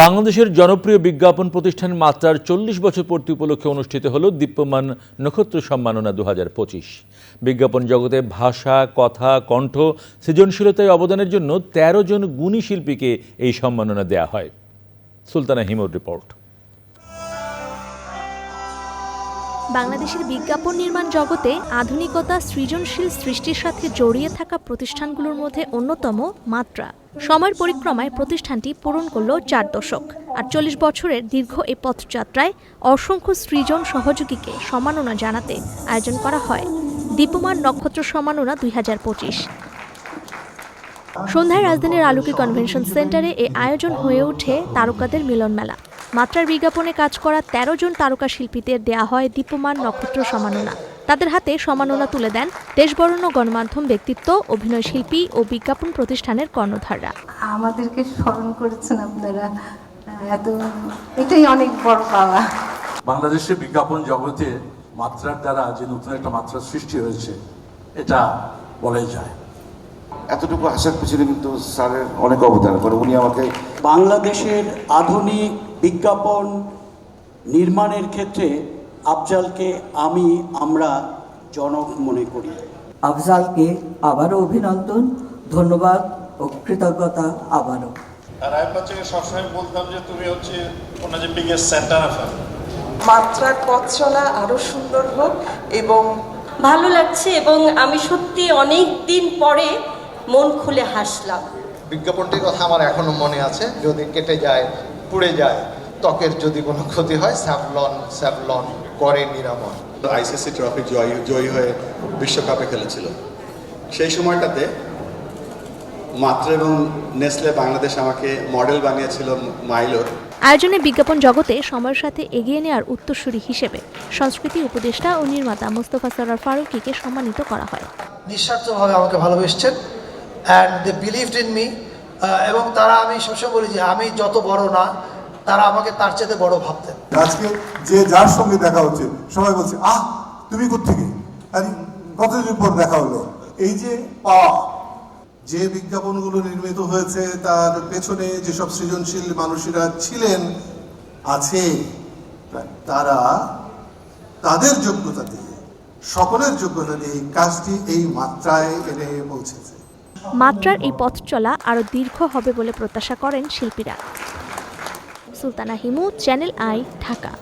বাংলাদেশের জনপ্রিয় বিজ্ঞাপন প্রতিষ্ঠান মাত্রার চল্লিশ বছর পূর্তি উপলক্ষে অনুষ্ঠিত হল দীপ্যমান নক্ষত্র সম্মাননা দু হাজার পঁচিশ। বিজ্ঞাপন জগতে ভাষা, কথা, কণ্ঠ সৃজনশীলতায় অবদানের জন্য ১৩ জন গুণী শিল্পীকে এই সম্মাননা দেয়া হয়। সুলতানা হিমুর রিপোর্ট। বাংলাদেশের বিজ্ঞাপন নির্মাণ জগতে আধুনিকতা, সৃজনশীল সৃষ্টির সাথে জড়িয়ে থাকা প্রতিষ্ঠানগুলোর মধ্যে অন্যতম মাত্রা। সময়ের পরিক্রমায় প্রতিষ্ঠানটি পূরণ করল চার দশক। আর চল্লিশ বছরের দীর্ঘ এই পথযাত্রায় অসংখ্য সৃজন সহযোগীকে সম্মাননা জানাতে আয়োজন করা হয়। দীপমান নক্ষত্র সম্মাননা দুই হাজার পঁচিশ। সন্ধ্যায় রাজধানীর আলোকে কনভেনশন সেন্টারে এ আয়োজন হয়ে ওঠে তারকাদের মিলন মেলা। মাত্রার বিজ্ঞাপনে কাজ করা ১৩ জন তারকা শিল্পীদের দেয়া হয় দীপমান নক্ষত্র সম্মাননা। তাদের হাতে সম্মাননা তুলে দেন দেশবরণ্য গণমাধ্যম ব্যক্তিত্ব অভিনয় শিল্পী ও বিজ্ঞাপন প্রতিষ্ঠানের কর্ণধাররা। আমাদেরকে স্মরণ করেছেন আপনারা। এত এটাই অনেক বড় পাওয়া। বাংলাদেশের বিজ্ঞাপন জগতে মাত্রার দ্বারা যে নতুন একটা মাত্রা সৃষ্টি হয়েছে এটা বলাই যায়। এতটুকু আসার পিছনে কিন্তু স্যারের অনেক অবদান করে উনি আমাকে বাংলাদেশের আধুনিক বিজ্ঞাপন নির্মাণের ক্ষেত্রে আফজালকে আমি আমরা জনক মনে করি। আফজালকে আবারও অভিনন্দন ধন্যবাদ ও কৃতজ্ঞতা আবারও। আর আইব বাচ্চাকে সবসময় বলতাম যে তুমি হচ্ছে ওনার যে বিগেস্ট সেন্টার অফ মাত্রার পথ চলা আরও সুন্দর হোক এবং ভালো লাগছে এবং আমি সত্যি অনেক দিন পরে মন খুলে হাসলাম। বিজ্ঞাপনটির কথা আমার এখনও মনে আছে। যদি কেটে যায় পুড়ে যায় ত্বকের যদি কোনো ক্ষতি হয় স্যাভলন স্যাভলন করে নিরাময়। আইসিসি ট্রফি জয়ী জয়ী হয়ে বিশ্বকাপে খেলেছিল। সেই সময়টাতে মাত্র এবং নেসলে বাংলাদেশ আমাকে মডেল বানিয়েছিল মাইলোর। আয়োজনে বিজ্ঞাপন জগতে সময়ের সাথে এগিয়ে নেওয়ার উত্তরসূরি হিসেবে সংস্কৃতি উপদেষ্টা ও নির্মাতা মোস্তফা সরার ফারুকিকে সম্মানিত করা হয়। নিঃস্বার্থভাবে আমাকে ভালোবেসেছেন and they believed in me এবং তারা আমি সবসময় বলি যে আমি যত বড় না তারা আমাকে তার চেয়ে বড় ভাবতেন। আজকে যে যার সঙ্গে দেখা হচ্ছে সবাই বলছে আহ তুমি কোথেকে আরে কতদিন পর দেখা হলো? এই যে পাওয়া যে বিজ্ঞাপনগুলো নির্মিত হয়েছে তার পেছনে যেসব সৃজনশীল মানুষেরা ছিলেন আছে তারা তাদের যোগ্যতা দিয়ে সকলের যোগ্যতা দিয়ে এই কাজটি এই মাত্রায় এনে পৌঁছেছে। মাত্রার এই পথ চলা আরও দীর্ঘ হবে বলে প্রত্যাশা করেন শিল্পীরা। Sultana Himu channel I Dhaka.